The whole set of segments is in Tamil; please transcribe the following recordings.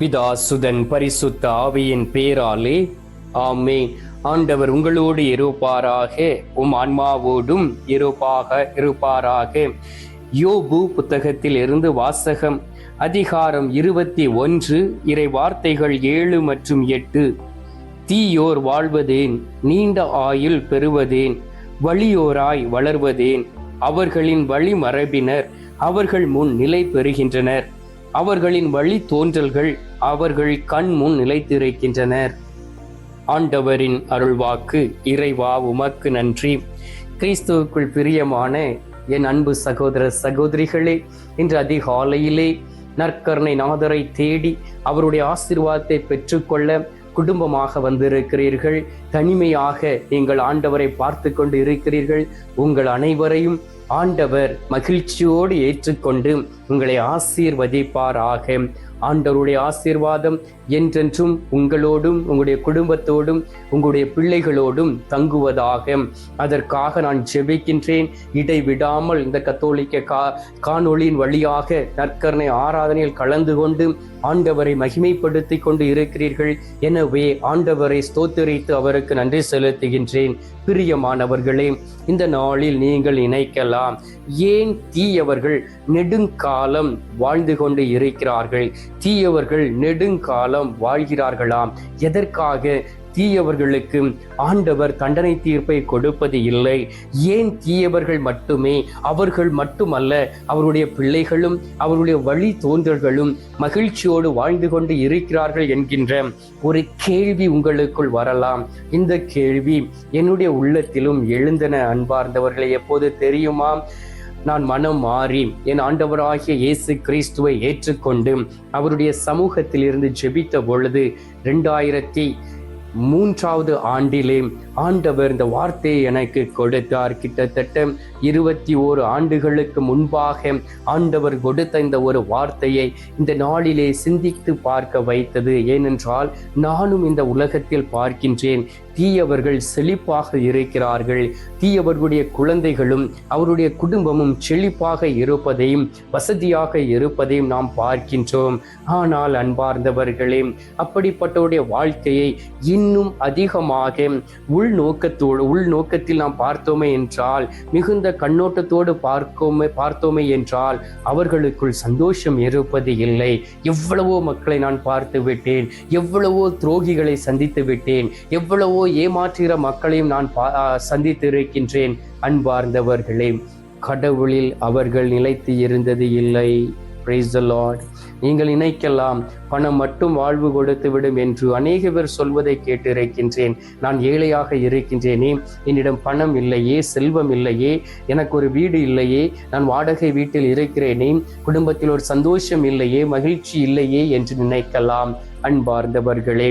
பிதா சுதன் பரிசுத்த ஆவியின் பேராலே. ஆமே ஆண்டவர் உங்களோடு இருப்பாராக. உம் ஆன்மாவோடும் இருப்பாக இருப்பாராக. யோபு புத்தகத்தில் இருந்து வாசகம் அதிகாரம் இருபத்தி ஒன்று இறை வார்த்தைகள் ஏழு மற்றும் எட்டு. தீயோர் வாழ்வதேன் நீண்ட ஆயுள் பெறுவதேன் வலியோராய் வளர்வதேன் அவர்களின் வழிமரபினர் அவர்கள் முன் நிலை பெறுகின்றனர். அவர்களின் வழி தோன்றல்கள் அவர்கள் கண் முன் நிலைத்திருக்கின்றனர். ஆண்டவரின் அருள்வாக்கு இறைவா உமக்கு நன்றி. கிறிஸ்துவுக்குள் பிரியமான என் அன்பு சகோதர சகோதரிகளே இன்று அதிகாலையிலே நற்கருணை நாதரை தேடி அவருடைய ஆசிர்வாதத்தை பெற்றுக்கொள்ள குடும்பமாக வந்திருக்கிறீர்கள். தனிமையாக நீங்கள் ஆண்டவரை பார்த்து கொண்டு இருக்கிறீர்கள். உங்கள் அனைவரையும் ஆண்டவர் மகிழ்ச்சியோடு ஏற்றுக்கொண்டு உங்களை ஆசீர்வதிப்பாராக. ஆண்டவருடைய ஆசீர்வாதம் என்றென்றும் உங்களோடும் உங்களுடைய குடும்பத்தோடும் உங்களுடைய பிள்ளைகளோடும் தங்குவதாக. அதற்காக நான் ஜெபிக்கின்றேன். இடைவிடாமல் இந்த கத்தோலிக்க கா காணொளியின் வழியாக நற்கரணை ஆராதனையில் கலந்து கொண்டு ஆண்டவரை மகிமைப்படுத்தி கொண்டு இருக்கிறீர்கள். எனவே ஆண்டவரை ஸ்தோத்தரித்து அவருக்கு நன்றி செலுத்துகின்றேன். பிரியமானவர்களே இந்த நாளில் நீங்கள் நினைக்கலாம் ஏன் தீயவர்கள் நெடுங்காலம் வாழ்ந்து கொண்டு இருக்கிறார்கள்? தீயவர்கள் நெடுங்காலம் வாழ்கிறார்களாம். எதற்காக தீயவர்களுக்கு ஆண்டவர் தண்டனை தீர்ப்பை கொடுப்பது இல்லை? ஏன் தீயவர்கள் மட்டுமே? அவர்கள் மட்டுமல்ல அவருடைய பிள்ளைகளும் அவருடைய வழி தோன்றல்களும் மகிழ்ச்சியோடு வாழ்ந்து கொண்டு இருக்கிறார்கள் என்கின்ற ஒரு கேள்வி உங்களுக்குள் வரலாம். இந்த கேள்வி என்னுடைய உள்ளத்திலும் எழுந்தன அன்பார்ந்தவர்களை எப்போது தெரியுமா? நான் மனம் மாறி என் ஆண்டவராகிய இயேசு கிறிஸ்துவை ஏற்றுக்கொண்டு அவருடைய சமூகத்திலிருந்து ஜெபித்த பொழுது ரெண்டாயிரத்தி மூன்றாவது ஆண்டிலே ஆண்டவர் இந்த வார்த்தையை எனக்கு கொடுத்தார். கிட்டத்தட்ட இருபத்தி ஓரு ஆண்டுகளுக்கு முன்பாக ஆண்டவர் கொடுத்த இந்த ஒரு வார்த்தையை இந்த நாளிலே சிந்தித்து பார்க்க வைத்தது. ஏனென்றால் நானும் இந்த உலகத்தில் பார்க்கின்றேன். தீயவர்கள் செழிப்பாக இருக்கிறார்கள். தீயவர்களுடைய குழந்தைகளும் அவருடைய குடும்பமும் செழிப்பாக இருப்பதையும் வசதியாக இருப்பதையும் நாம் பார்க்கின்றோம். ஆனால் அன்பார்ந்தவர்களே அப்படிப்பட்டவருடைய வாழ்க்கையை இன்னும் அதிகமாக உள்நோக்கத்தோடு உள்நோக்கத்தில் நாம் பார்த்தோமே என்றால் மிகுந்த கண்ணோட்டத்தோடு பார்க்கோமே பார்த்தோமே என்றால் அவர்களுக்குள் சந்தோஷம் இருப்பது இல்லை. எவ்வளவோ மக்களை நான் பார்த்து விட்டேன். எவ்வளவோ துரோகிகளை சந்தித்து விட்டேன். எவ்வளவோ ஏமாற்றுகிற மக்களையும் நான் பா சந்தித்து இருக்கின்றேன் அன்பார்ந்தவர்களே. கடவுளில் அவர்கள் நிலைத்து இருந்தது இல்லை. பிரைஸ் நீங்கள் நினைக்கலாம் பணம் மட்டும் வாழ்வு கொடுத்து விடும் என்று அநேக பேர் சொல்வதை கேட்டிருக்கின்றேன். நான் ஏழையாக இருக்கின்றேனே என்னிடம் பணம் இல்லையே செல்வம் இல்லையே எனக்கு ஒரு வீடு இல்லையே நான் வாடகை வீட்டில் இருக்கிறேனே குடும்பத்தில் ஒரு சந்தோஷம் இல்லையே மகிழ்ச்சி இல்லையே என்று நினைக்கலாம். அன்பார்ந்தவர்களே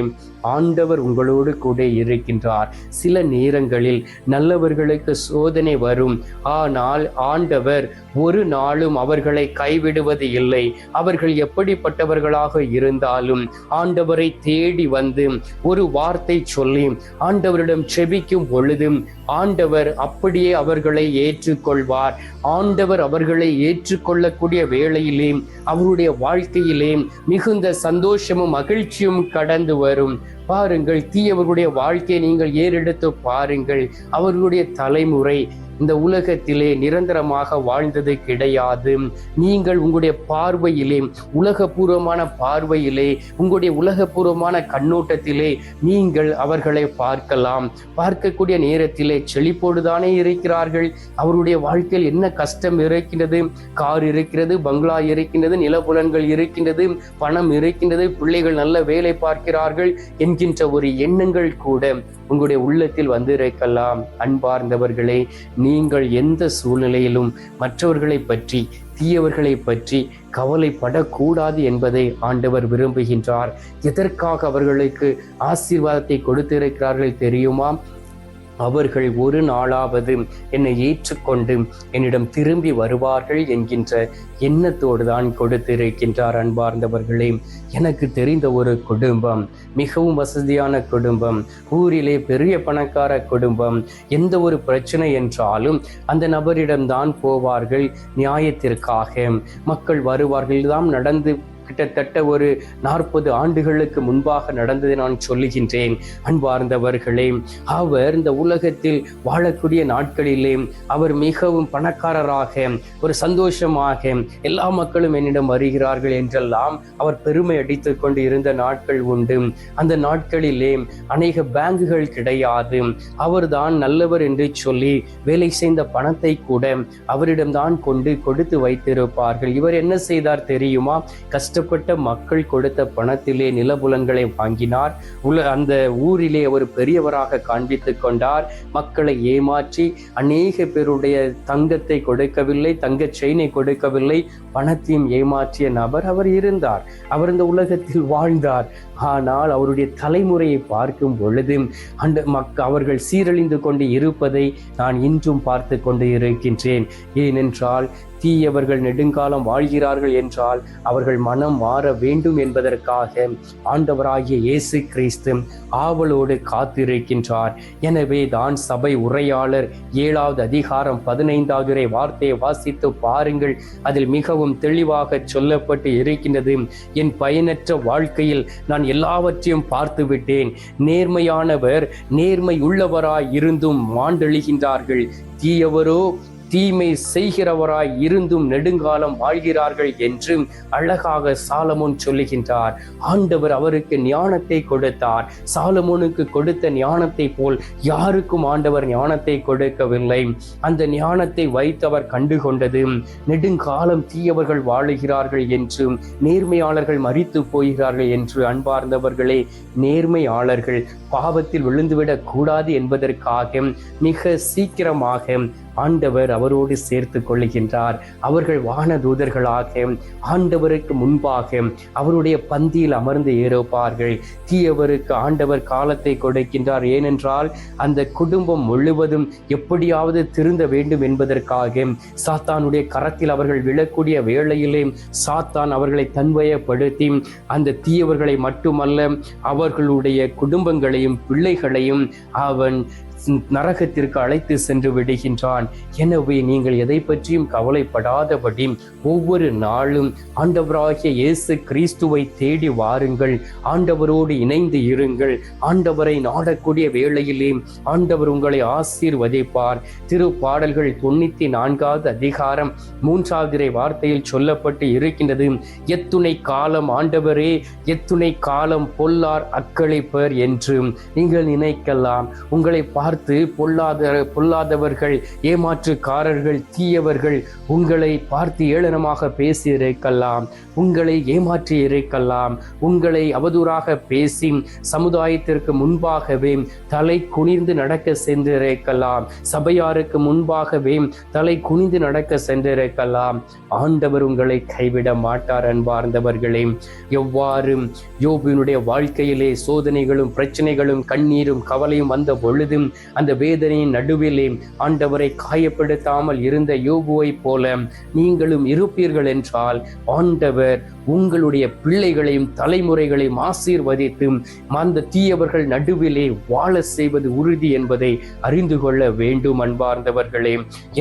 ஆண்டவர் உங்களோடு கூட இருக்கின்றார். சில நேரங்களில் நல்லவர்களுக்கு சோதனை வரும். ஆனால் ஆண்டவர் ஒரு நாளும் அவர்களை கைவிடுவது இல்லை. அவர்கள் எப்படிப்பட்டவர்களாக இருந்தாலும் ஆண்டவரை தேடி வந்து ஒரு வார்த்தை சொல்லி ஆண்டவரிடம் செபிக்கும் பொழுதும் ஆண்டவர் அப்படியே அவர்களை ஏற்றுக்கொள்வார். ஆண்டவர் அவர்களை ஏற்றுக்கொள்ளக்கூடிய வேளையிலே அவருடைய வாழ்க்கையிலே மிகுந்த சந்தோஷமும் மகிழ்ச்சியும் கடந்து வரும். பாருங்கள் தீயவர்களுடைய வாழ்க்கையை நீங்கள் ஏறெடுத்து பாருங்கள். அவர்களுடைய தலைமுறை இந்த உலகத்திலே நிரந்தரமாக வாழ்ந்தது கிடையாது. நீங்கள் உங்களுடைய பார்வையிலே உலகபூர்வமான பார்வையிலே உங்களுடைய உலகபூர்வமான கண்ணோட்டத்திலே நீங்கள் அவர்களை பார்க்கலாம். பார்க்கக்கூடிய நேரத்திலே செழிப்போடுதானே இருக்கிறார்கள். அவருடைய வாழ்க்கையில் என்ன கஷ்டம் இருக்கின்றது? கார் இருக்கிறது பங்களா இருக்கின்றது நிலப்புலன்கள் இருக்கின்றது பணம் இருக்கின்றது பிள்ளைகள் நல்ல வேலை பார்க்கிறார்கள் என்கின்ற ஒரு எண்ணங்கள் கூட. உங்களுடைய உள்ளத்தில் வந்திருக்கலாம். அன்பார்ந்தவர்களே நீங்கள் எந்த சூழ்நிலையிலும் மற்றவர்களை பற்றி தீயவர்களை பற்றி கவலைப்படக்கூடாது என்பதை ஆண்டவர் விரும்புகின்றார். எதற்காக அவர்களுக்கு ஆசீர்வாதத்தை கொடுத்திருக்கிறார்கள் தெரியுமா? அவர்கள் ஒரு நாளாவது என்னை ஏற்றுக்கொண்டு என்னிடம் திரும்பி வருவார்கள் என்கின்ற எண்ணத்தோடு தான் கொடுத்திருக்கின்றார் அன்பார்ந்தவர்களே. எனக்கு தெரிந்த ஒரு குடும்பம் மிகவும் வசதியான குடும்பம் ஊரிலே பெரிய பணக்கார குடும்பம் எந்த ஒரு பிரச்சனை என்றாலும் அந்த நபரிடம்தான் போவார்கள் நியாயத்திற்காக. மக்கள் வருவார்கள் தான் நடந்து கிட்டத்தட்ட ஒரு நாற்பது ஆண்டுகளுக்கு முன்பாக நடந்ததை நான் சொல்லுகின்றேன். அன்பார்ந்தவர்களே அவர் இந்த உலகத்தில் வாழக்கூடிய நாட்களிலே அவர் மிகவும் பணக்காரராக ஒரு சந்தோஷமாக எல்லா மக்களும் என்னிடம் வருகிறார்கள் என்றெல்லாம் அவர் பெருமை அடித்துக் கொண்டு இருந்த நாட்கள் உண்டு. அந்த நாட்களிலே அநேக பேங்குகள் கிடையாது. அவர்தான் நல்லவர் என்று சொல்லி வேலை செய்த பணத்தை கூட அவரிடம்தான் கொண்டு கொடுத்து வைத்திருப்பார்கள். இவர் என்ன செய்தார் தெரியுமா? கஷ்டப்பட்ட மக்கள் கொடுத்த பணத்திலே நிலபுலன்களை வாங்கினார். உல அந்த ஊரிலே ஒரு பெரியவராக காண்பித்துக் கொண்டார். மக்களை ஏமாற்றி அநேக பேருடைய தங்கத்தை கொடுக்கவில்லை தங்க செயினை கொடுக்கவில்லை. பணத்தையும் ஏமாற்றிய நபர் அவர் இருந்தார். அவர் இந்த உலகத்தில் வாழ்ந்தார். ஆனால் அவருடைய தலைமுறையை பார்க்கும் பொழுது அந்த மக் அவர்கள் சீரழிந்து கொண்டு இருப்பதை நான் இன்றும் பார்த்து கொண்டு இருக்கின்றேன். ஏனென்றால் தீயவர்கள் நெடுங்காலம் வாழ்கிறார்கள் என்றால் அவர்கள் மனம் மாற வேண்டும் என்பதற்காக ஆண்டவராகிய இயேசு கிறிஸ்து ஆவலோடு காத்திருக்கின்றார். எனவே தான் சபை உரையாளர் ஏழாவது அதிகாரம் பதினைந்தாவது வார்த்தையை வாசித்து பாருங்கள். அதில் மிகவும் தெளிவாக சொல்லப்பட்டு இருக்கின்றது என் பயனற்ற வாழ்க்கையில் நான் எல்லாவற்றையும் பார்த்து விட்டேன் நேர்மையானவர் நேர்மை உள்ளவராய் இருந்தும் மாண்டெழுகின்றார்கள். தீயவரோ தீமை செய்கிறவராய் இருந்தும் நெடுங்காலம் வாழ்கிறார்கள் என்று அழகாக சாலமோன் சொல்லுகின்றார். ஆண்டவர் அவருக்கு ஞானத்தை கொடுத்தார். சாலமோனுக்கு கொடுத்த ஞானத்தை போல் யாருக்கும் ஆண்டவர் ஞானத்தை கொடுக்கவில்லை. அந்த ஞானத்தை வைத்தவர் கண்டுகொண்டது நெடுங்காலம் தீயவர்கள் வாழுகிறார்கள் என்றும் நேர்மையாளர்கள் மறித்து போகிறார்கள் என்று அன்பார்ந்தவர்களே நேர்மையாளர்கள் பாவத்தில் விழுந்துவிடக் கூடாது என்பதற்காக மிக சீக்கிரமாக ஆண்டவர் அவரோடு சேர்த்து கொள்ளுகின்றார். அவர்கள் வானதூதர்களாக ஆண்டவருக்கு முன்பாக அவருடைய பந்தியில் அமர்ந்து ஏறுப்பார்கள் தீயவருக்கு ஆண்டவர் காலத்தை கொடுக்கின்றார். ஏனென்றால் அந்த குடும்பம் முழுவதும் எப்படியாவது திருந்த வேண்டும் என்பதற்காக சாத்தானுடைய கரத்தில் அவர்கள் விழக்கூடிய வேளையிலே சாத்தான் அவர்களை தன்வயப்படுத்தி அந்த தீயவர்களை மட்டுமல்ல அவர்களுடைய குடும்பங்களையும் பிள்ளைகளையும் அவன் நரகத்திற்கு அழைத்து சென்று விடுகின்றான். எனவே நீங்கள் எதை பற்றியும் கவலைப்படாதபடி ஒவ்வொரு நாளும் ஆண்டவராகிய இயேசு கிறிஸ்துவை தேடி வாருங்கள். ஆண்டவரோடு இணைந்து இருங்கள். ஆண்டவரை நாடக்கூடிய வேளையிலே ஆண்டவர் உங்களை ஆசீர்வதிப்பார். திரு பாடல்கள் தொண்ணூத்தி நான்காவது அதிகாரம் மூன்றாவது வார்த்தையில் சொல்லப்பட்டு இருக்கின்றது. எத்துணை காலம் ஆண்டவரே எத்துணை காலம் பொல்லார் அக்களிப்பர் என்று. நீங்கள் நினைக்கலாம் உங்களை பார்த்து பொல்லாத பொல்லாதவர்கள் ஏமாற்றுக்காரர்கள் தீயவர்கள் உங்களை பார்த்து ஏளனமாக பேசி இருக்கலாம் உங்களை ஏமாற்றி இருக்கலாம் உங்களை அவதூறாக பேசி சமுதாயத்திற்கு முன்பாகவே தலை குனிந்து நடக்க சென்றிருக்கலாம். சபையாருக்கு முன்பாகவே தலை குனிந்து நடக்க சென்றிருக்கலாம். ஆண்டவர் உங்களை கைவிட மாட்டார் அன்பார்ந்தவர்களே. எவ்வாறு யோபினுடைய வாழ்க்கையிலே சோதனைகளும் பிரச்சனைகளும் கண்ணீரும் கவலையும் வந்த பொழுதும் அந்த வேதனையின் நடுவிலே ஆண்டவரை காயப்படுத்தாமல் இருந்த யோபுவை போல நீங்களும் இருப்பீர்கள் என்றால் ஆண்டவர் உங்களுடைய பிள்ளைகளையும் தலைமுறைகளையும் ஆசீர்வதித்து அந்த தீயவர்கள் நடுவிலே வாழ செய்வது உறுதி என்பதை அறிந்து கொள்ள வேண்டும் அன்பார்ந்தவர்களே.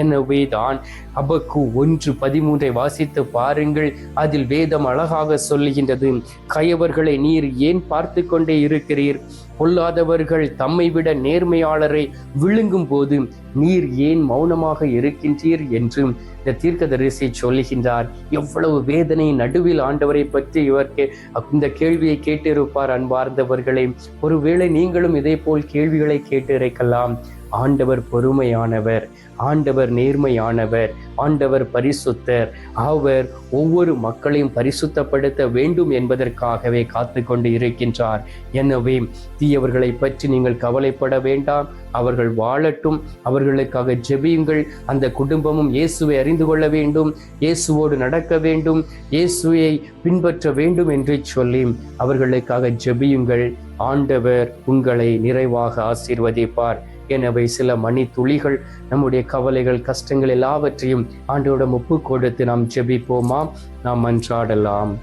எனவே தான் அபக்கு ஒன்று பதிமூன்றை வாசித்து பாருங்கள். அதில் வேதம் அழகாக சொல்லுகின்றது கயவர்களை நீர் ஏன் பார்த்து கொண்டே இருக்கிறீர்? பொல்லாதவர்கள் தம்மை விட நேர்மையாளரை விழுங்கும் போது நீர் ஏன் மௌனமாக இருக்கின்றீர் என்று இந்த தீர்க்கதரிசி சொல்லுகின்றார். எவ்வளவு வேதனை நடுவில் ஆண்டவரை பற்றி இவருக்கு இந்த கேள்வியை கேட்டிருப்பார் அன்பார்ந்தவர்களே. ஒருவேளை நீங்களும் இதே போல் கேள்விகளை கேட்டிருக்கலாம் ஆண்டவர் பொறுமையானவர் ஆண்டவர் நேர்மையானவர் ஆண்டவர் பரிசுத்தர். அவர் ஒவ்வொரு மக்களையும் பரிசுத்தப்படுத்த வேண்டும் என்பதற்காகவே காத்து கொண்டு இருக்கின்றார். எனவே தீயவர்களை பற்றி நீங்கள் கவலைப்பட வேண்டாம். அவர்கள் வாழட்டும். அவர்களுக்காக ஜெபியுங்கள். அந்த குடும்பமும் இயேசுவை அறிந்து கொள்ள வேண்டும். இயேசுவோடு நடக்க வேண்டும். இயேசுவை பின்பற்ற வேண்டும் என்று சொல்லி அவர்களுக்காக ஜெபியுங்கள். ஆண்டவர் உங்களை நிறைவாக ஆசீர்வதிப்பார். எனவே சில மணி துளிகள் நம்முடைய கவலைகள் கஷ்டங்கள் எல்லாவற்றையும் ஆண்டோட ஒப்பு கொடுத்து நாம் ஜெபிப்போமாம் நாம் மன்றாடலாம்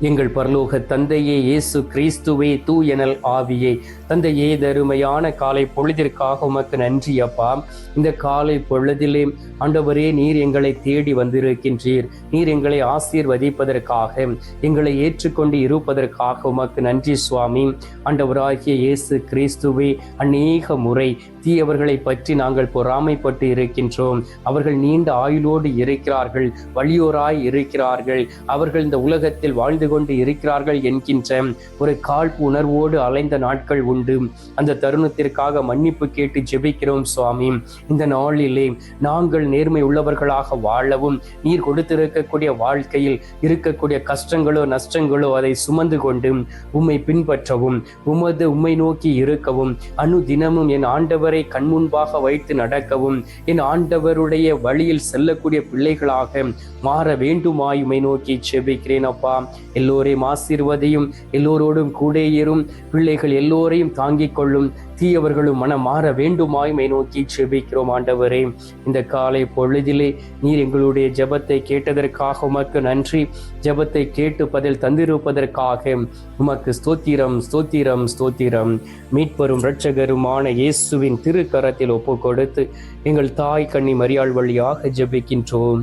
எங்கள் பரலோக தந்தையே இயேசு கிறிஸ்துவே தூயனல் ஆவியே. தந்தையே தருமையான காலை பொழுதிற்காக உமக்கு நன்றி அப்பா. இந்த காலை பொழுதிலே ஆண்டவரே நீர் எங்களை தேடி வந்திருக்கின்றீர். நீர் எங்களை ஆசீர்வதிப்பதற்காக எங்களை ஏற்றுக்கொண்டு இருப்பதற்காக உமக்கு நன்றி சுவாமி. ஆண்டவராகிய இயேசு கிறிஸ்துவே அநேக முறை தீயவர்களை பற்றி நாங்கள் பொறாமைப்பட்டு இருக்கின்றோம். அவர்கள் நீண்ட ஆயுளோடு இருக்கிறார்கள் வலியோராய் இருக்கிறார்கள். அவர்கள் இந்த உலகத்தில் வாழ்ந்து கொண்டு இருக்கிறார்கள் என்கின்ற ஒரு காழ்ப்பு உணர்வோடு அலைந்த நாட்கள் உண்டு. அந்த தருணத்திற்காக மன்னிப்பு கேட்டு ஜெபிக்கிறோம் சுவாமி. இந்த நாளிலே நாங்கள் நேர்மை உள்ளவர்களாக வாழவும் நீர் கொடுத்திருக்கக்கூடிய வாழ்க்கையில் இருக்கக்கூடிய கஷ்டங்களோ நஷ்டங்களோ அதை சுமந்து கொண்டு உம்மை பின்பற்றவும் உமது உம்மை நோக்கி இருக்கவும் அனு தினமும் என் ஆண்டவரை கண்முன்பாக வைத்து நடக்கவும் என் ஆண்டவருடைய வழியில் செல்லக்கூடிய பிள்ளைகளாக மாற வேண்டுமாய் உமை நோக்கி செபிக்கிறேன் அப்பா. எல்லோரையும் ஆசீர்வதையும் எல்லோரோடும் கூட ஏறும். பிள்ளைகள் எல்லோரையும் தாங்கிக் கொள்ளும். தீயவர்களும் மனம் மாற வேண்டுமாய் மை நோக்கி செபிக்கிறோம் ஆண்டவரே. இந்த காலை பொழுதிலே நீர் எங்களுடைய ஜெபத்தை கேட்டதற்காக உமக்கு நன்றி. ஜெபத்தை கேட்டு பதில் தந்திருப்பதற்காக உமக்கு ஸ்தோத்திரம் ஸ்தோத்திரம் ஸ்தோத்திரம். மீட்பெரும் இரட்சகருமான இயேசுவின் திருக்கரத்தில் ஒப்பு கொடுத்து எங்கள் தாய் கண்ணி மரியாள் வழியாக ஜெபிக்கின்றோம்.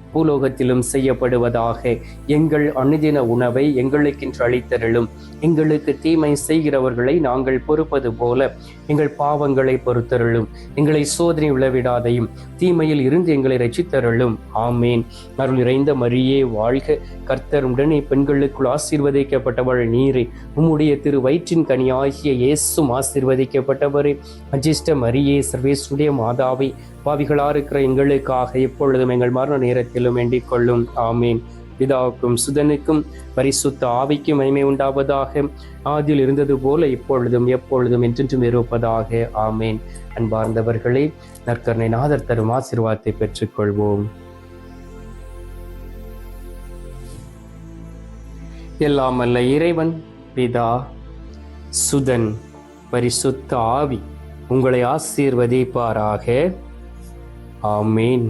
பூலோகத்திலும் செய்யப்படுவதாக எங்கள் அனுதின உணவை எங்களுக்கென்று அளித்தருளும். எங்களுக்கு தீமை செய்கிறவர்களை நாங்கள் பொறுப்பது போல எங்கள் பாவங்களை பொறுத்தருளும். எங்களை சோதனை விழவிடாதையும் தீமையில் இருந்து எங்களை ரசித்தருளும் ஆமேன். அருள் நிறைந்த மரியே வாழ்க. கர்த்தர் உடனே பெண்களுக்குள் ஆசீர்வதிக்கப்பட்டவள் நீரே. உம்முடைய திரு வயிற்றின் கனியாகிய இயேசும் ஆசீர்வதிக்கப்பட்டவரே. அஜிஷ்ட மரியே சர்வேஸ்வருடைய மாதாவை பாவிகளாக இருக்கிற எங்களுக்காக எப்பொழுதும் எங்கள் மரண நேரத்திலும் வேண்டிக் கொள்ளும். ஆமீன். பிதாவுக்கும் சுதனுக்கும் பரிசுத்த ஆவிக்கும் மகிமை உண்டாவதாக. ஆதியில் இருந்தது போல இப்பொழுதும் எப்பொழுதும் என்றென்றும் இருப்பதாக. ஆமேன். அன்பார்ந்தவர்களே நற்கருணை நாதர் தரும் ஆசீர்வாதத்தை பெற்றுக்கொள்வோம். எல்லாம் அல்ல இறைவன் பிதா சுதன் பரிசுத்த ஆவி உங்களை ஆசீர்வதிப்பாராக. ஆமேன்